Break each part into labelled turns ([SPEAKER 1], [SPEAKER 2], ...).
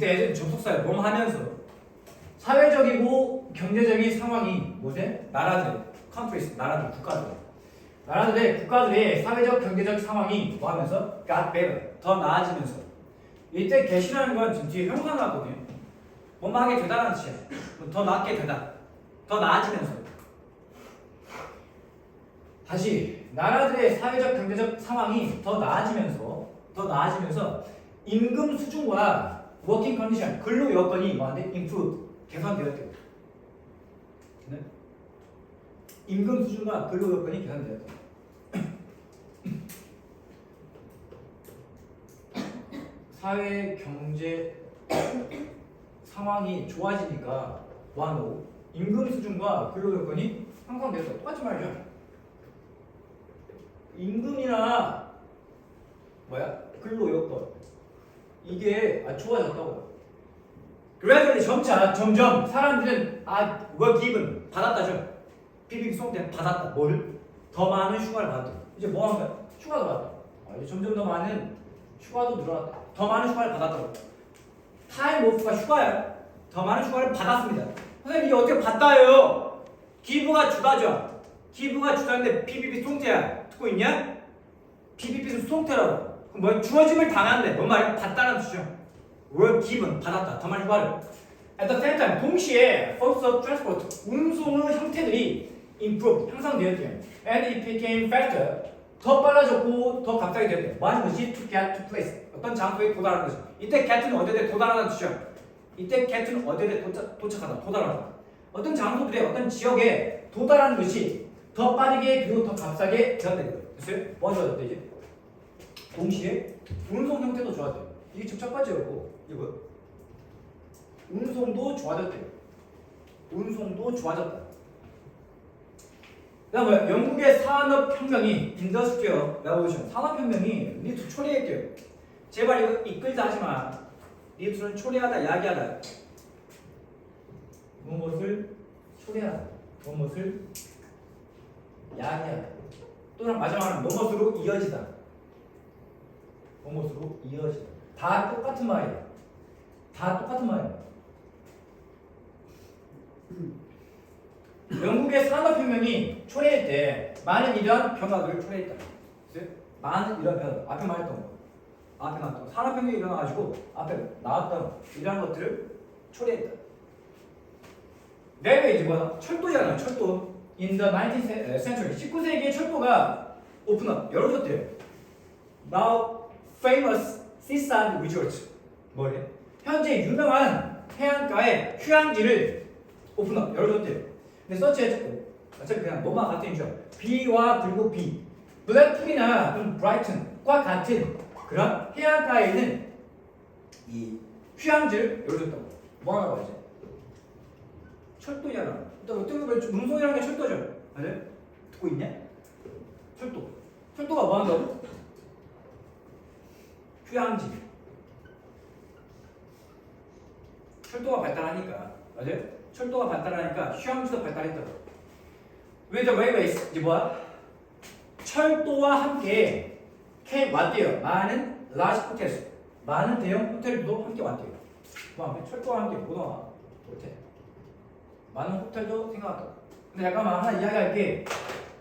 [SPEAKER 1] 이때 접속사에 뭐뭐 하면서 사회적이고 경제적인 상황이 뭐지? 나라들, countries, 나라들, 국가들. 나라들의 국가들의 사회적 경제적 상황이 뭐 하면서 got better, 더 나아지면서. 이때 get이라는 건 지금 뒤에 형사 나왔거든요. 뭐뭐 하게 되다라는 뜻이야. 더 낫게 되다. 더 나아지면서. 다시 나라들의 사회적 경제적 상황이 더 나아지면서 더 나아지면서 임금 수준과 워킹 컨디션 근로 여건이 뭐한데 improve 개선되었대요. 네? 임금 수준과 근로 여건이 개선되었대요. 사회 경제 상황이 좋아지니까 뭐한다고? 임금 수준과 근로 여건이 향상돼서 똑같이 말이죠. 임금이나 뭐야 근로 여건 이게 아, 좋아졌다고. gradually 점차 점점 사람들은 아 work given 받았다죠. PBB 송때 받았다. 뭐를 더 많은 휴가를 받았다. 이제 뭐 하는 거야? 휴가도 받았다. 아, 이제 점점 더 많은 휴가도 늘어났다. 더 많은 휴가를 받았다고. 타임 오프가 휴가야. 더 많은 휴가를 받았습니다. 선생님 이게 어떻게 받다요? 기부가 주다죠. 기부가 주다인데 PBB 송태야. 듣고 있냐? PBB는 수송태라고. 뭐야? 주어짐을 당한대. 뭔 말이야? 받다는 뜻이죠. were given 받았다. 더 많은 휴가를. At the same time, 동시에 forms of transport 운송의 형태들이 improve 향상되었대요. And it became faster. 더 빨라졌고 더 갑자기 됐대. 뭐 하는 것이 to get to place. 어떤 장소에 도달하는 것이. 이때 get는 어디에 도달하는 뜻이죠. 이때 get는 어디에 도착, 도착하다, 도달하다. 어떤 장소들의 어떤 지역에 도달하는 것이 더 빠르게 그리고 더 값싸게 되었다. 됐어요? 뭐가 좋아졌대 이제? 동시에 운송 형태도 좋아졌대요. 이게 지금 첫 번째였고 이거 운송도 좋아졌대요. 운송도 좋아졌다. 그다음 뭐야? 영국의 산업혁명이 인더스트리얼 레볼루션 산업혁명이 니트 초래했대요. 제발 이거 이끌자 하지 마. 니트는 초래하다, 야기하다. 무엇을 초래하다, 무엇을 야기하다. 또는 마지막으로 무엇으로 이어지다. 무엇으로 이어지다. 다 똑같은 말이야. 다 똑같은 말이야. 영국의 산업혁명이 초래할 때 많은 이러한 변화들을 초래했다. 많은 이런 변화. 앞에 말했던 거. 앞에 나왔던 거. 산업혁명이 일어나가지고 앞에 나왔던 이러한 것들을 초래했다. 내가 이제 뭐야? 철도잖아. 철도. In the 19th century, 19세기의 철도가 오픈업 열어줬대요. Now famous seaside resort. 뭐래? 현재 유명한 해안가의 휴양지를 오픈업 열어줬대요. 근데 서치해줬고 어차피 그냥 뭐만 같은 이죠. B와 그리고 B. 블랙풀이나 좀 브라이튼과 같은 그런 해안가에 있는 이 휴양지를 열어줬다고. 뭐 하라고 하지? 철도잖아. 또 어떻게 보면 운송이라는 게 철도죠. 맞아요? 듣고 있냐? 철도. 철도가 뭐 한다고? 휴양지. 철도가 발달하니까 맞아요? 철도가 발달하니까 휴양지도 발달했다고. With the 이제 뭐야? 철도와 함께 came 왔대요. 많은 large hotels, 많은 대형 호텔도 함께 왔대요. 뭐 철도와 함께 뭐 나와? 호텔. 많은 호텔도 생각한다. 근데 잠깐만 하나 이야기할 게.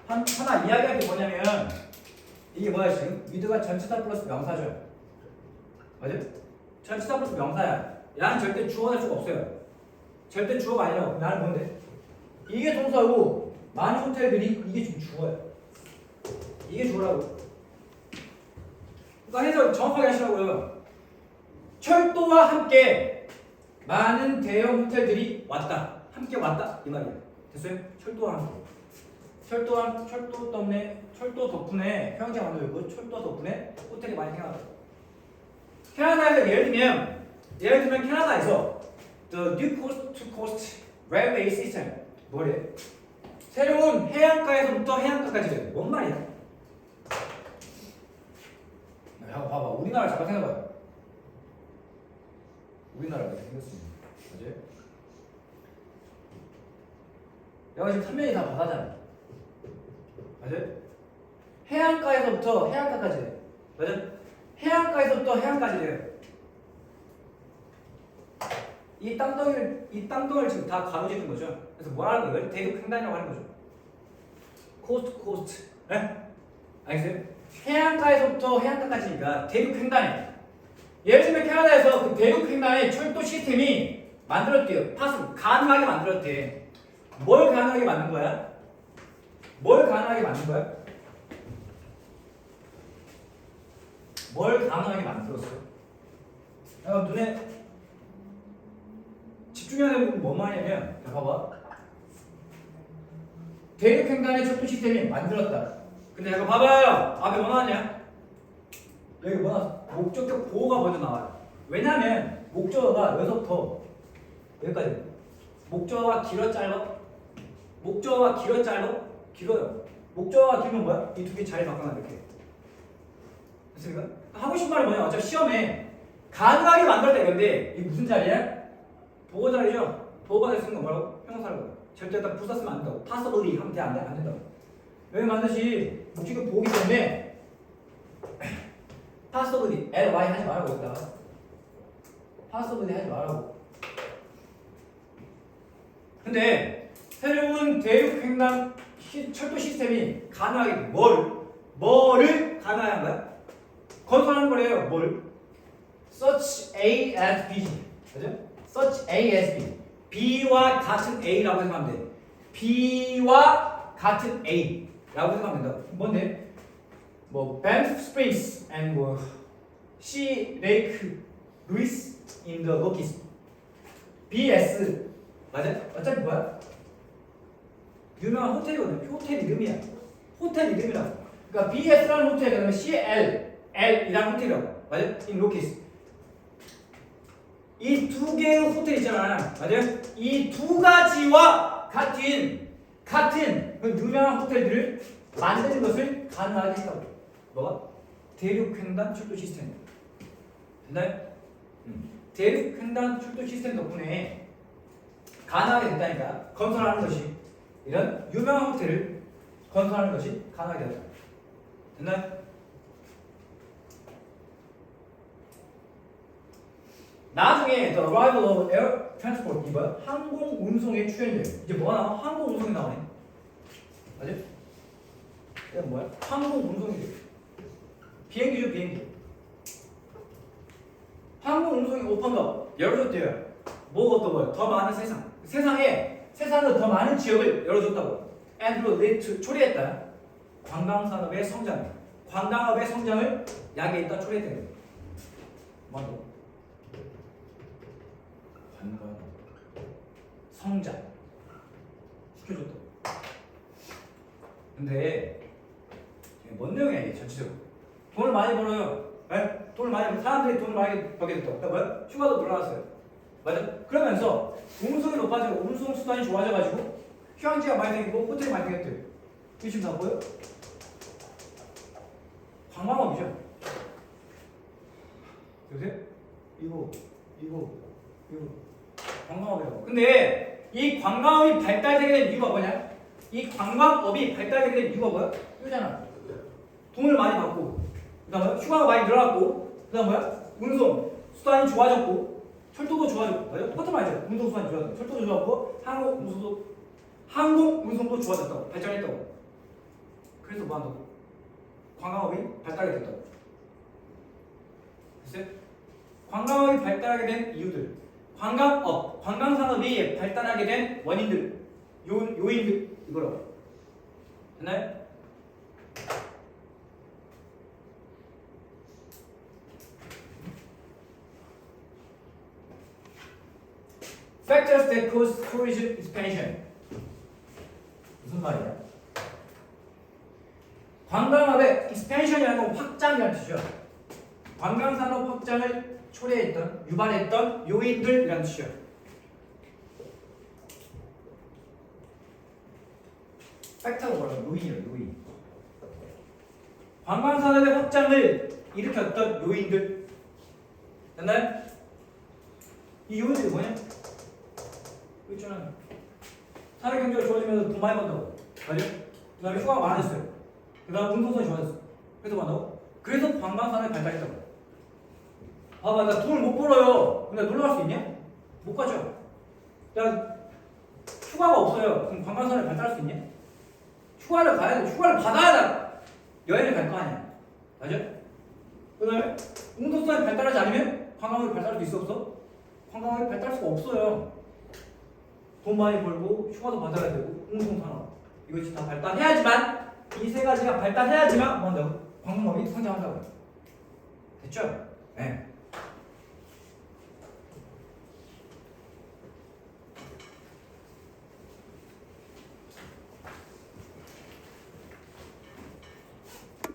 [SPEAKER 1] 한, 하나 이야기할 게 뭐냐면 이게 뭐야 지금? 위드가 전치사 플러스 명사죠. 맞아요? 전치사 플러스 명사야. 야는 절대 주어가 될 수가 없어요. 절대 주어가 아니라고. 나는 뭔데? 이게 동사고 많은 호텔들이 이게 지금 주어야. 이게 주어라고. 그러니까 해서 정확하게 하시라고요. 철도와 함께 많은 대형 호텔들이 왔다. 함께 왔다 이 말이에요. 됐어요? 철도와 함께. 철도와 철도 때문에 철도 덕분에 평양 만들고 철도 덕분에 호텔이 많이 생겨났다. 캐나다에서 예를 들면 예를 들면 캐나다에서 the new coast to coast railway system 뭐래? 새로운 해안가에서부터 해안가까지 뭔 말이야? 야, 봐봐 우리나라 잠깐 생각해봐요. 우리나라가 이렇게 생겼습니다. 맞아요? 여기 지금 3면이 다 바다잖아. 맞아요? 해안가에서부터 해안가까지 돼. 맞아요? 해안가에서부터 해안까지 돼요. 이 땅덩이를 이 땅덩이를 지금 다 가로지른 거죠. 그래서 뭐라는 거예요? 대륙 횡단이라고 하는 거죠. 코스트 코스트. 네? 알겠어요? 해안가에서부터 해안가까지니까 대륙 횡단에 예를 들면 캐나다에서 그 대륙 횡단에 철도 시스템이 만들었대요. 파스 가능하게 만들었대. 뭘 가능하게 만든 거야? 뭘 가능하게 만든 거야? 뭘 가능하게 만들었어? 야, 눈에 집중해야 되는 부분 뭐만 하냐면 자 봐봐. 대륙횡단의 철도 시스템이 만들었다. 근데 잠깐 봐봐요. 앞에 뭐 나왔냐? 여기 뭐 나왔어? 목적격 보호가 먼저 나와요. 왜냐면 목적어가 여기서부터. 여기까지. 목적어가 길어 짧아? 목적어가 길어 짧아? 길어요. 목적어가 길면 뭐야? 이 두 개 자리 바꿔놔 이렇게. 됐습니까? 하고 싶은 말이 뭐냐 어차피 시험에 가능하게 만들었다 이건데 이게 무슨 자리야? 보고 자리죠? 보고가 될 수 있는 건 뭐라고? 형용사라고 절대 일단 부사 쓰면 안 된다고 possibly 하면 돼, 안, 돼, 안 된다고 왜 만드시 목적이 보기 때문에 possibly ly 하지 말라고 일단 possibly 하지 말라고 근데 새로운 대륙 횡단 시- 철도 시스템이 가능하게 뭘 뭐를 가능하게 한 거야? 건설하는 거래요. 뭘? such A as B. 그죠? such A as B. B와 같은 A라고 생각하면 돼. B와 같은 A라고 생각하면 된다. 뭔데? 뭐 Banff Springs and 뭐 Sea Lake Louise in the Rockies. BS 맞아? 어차피 뭐야? 유명한 호텔이거든. 호텔 이름이야. 호텔 이름이라고. 그러니까 BS라는 호텔 그다음에 CL L이라는 호텔이라고 맞아? in Rockies 이 두 개의 호텔 있잖아. 맞아요? 이 두 가지와 같은 같은 그 유명한 호텔들을 만드는 것을 가능하게 했다고. 뭐가? 대륙 횡단 철도 시스템. 됐나요? 음. 대륙 횡단 철도 시스템 덕분에 가능하게 됐다니까. 건설하는 것이 이런 유명한 호텔을 건설하는 것이 가능하게 됐다. 됐나요? 나중에 The Arrival of Air Transport 이거야 항공 운송에 출연돼요. 이제 뭐가 나와? 항공 운송이 나오네. 맞지? 이게 뭐야? 항공 운송이 돼. 비행기죠 비행기. 항공 운송이 오픈가 열어줬대요. 뭐가 어떤 거야? 더 많은 세상. 세상에 세상에 더 많은 지역을 열어줬다고. And lead 초래했다. 관광 산업의 성장. 관광업의 성장을 야기했다 초래했다는 거야. 뭐하고? 관광 성장 시켜줬다. 근데 뭔 내용이야 이게 전체적으로? 돈을 많이 벌어요. 에? 돈을 많이 벌 사람들이 돈을 많이 벌게 됐다. 그러니까 뭐야? 휴가도 늘어났어요. 맞아? 그러면서 운송이 높아지고 운송 수단이 좋아져가지고 휴양지가 많이 생기고 호텔이 많이 생겼대요. 이게 지금 다 보여? 관광업이죠. 요새 이거 이거 이거 관광업이라고. 근데 이 관광업이 발달되게 된 이유가 뭐냐? 이 관광업이 발달되게 된 이유가 뭐야? 이거잖아. 돈을 많이 받고, 그 다음에 휴가가 많이 늘어났고, 그 다음 뭐야? 운송 수단이 좋아졌고, 철도도 좋아졌고, 맞아? 똑같은 말이죠. 운송 수단이 좋아졌고, 철도도 좋았고, 항공 운송도 항공 운송도 좋아졌다고 발전했다고. 그래서 뭐 한다고? 관광업이 발달이 됐다고. 글쎄, 관광업이 발달하게 된 이유들. 관광업, 관광산업이 발달하게 된 원인들, 요, 요인들 이거라고. 됐나요? Factors that cause. 무슨 말이야? 관광업의 건 확장이라는 뜻이죠. 관광산업 확장을 초래했던, 유발했던 요인들이라는 뜻이죠. 팩터가 뭐라고? 요인이에요, 요인. 관광산업의 확장을 일으켰던 요인들. 됐나요? 이 요인들이 뭐냐? 여기 있잖아요. 사회 경제가 좋아지면서 돈 많이 번다고. 맞죠? 그 다음에 휴가가 많아졌어요. 그 다음 운송선이 좋아졌어. 그래서 뭐한다고? 그래서 관광산업이 발달했다고. 봐봐, 나 돈을 못 벌어요. 근데 놀러 갈 수 있냐? 못 가죠. 야, 휴가가 없어요. 그럼 관광산을 발달할 수 있냐? 휴가를 가야 돼. 휴가를 받아야 여행을 갈 거 아니야. 맞아? 그 다음에 운동성이 발달하지 않으면 관광을 발달할 수 있어 없어? 관광을 발달할 수가 없어요. 돈 많이 벌고 휴가도 받아야 되고 운동산업 이것이 다 발달해야지만 이 세 가지가 발달해야지만 뭐 한다고? 관광업이 성장한다고. 됐죠? 네.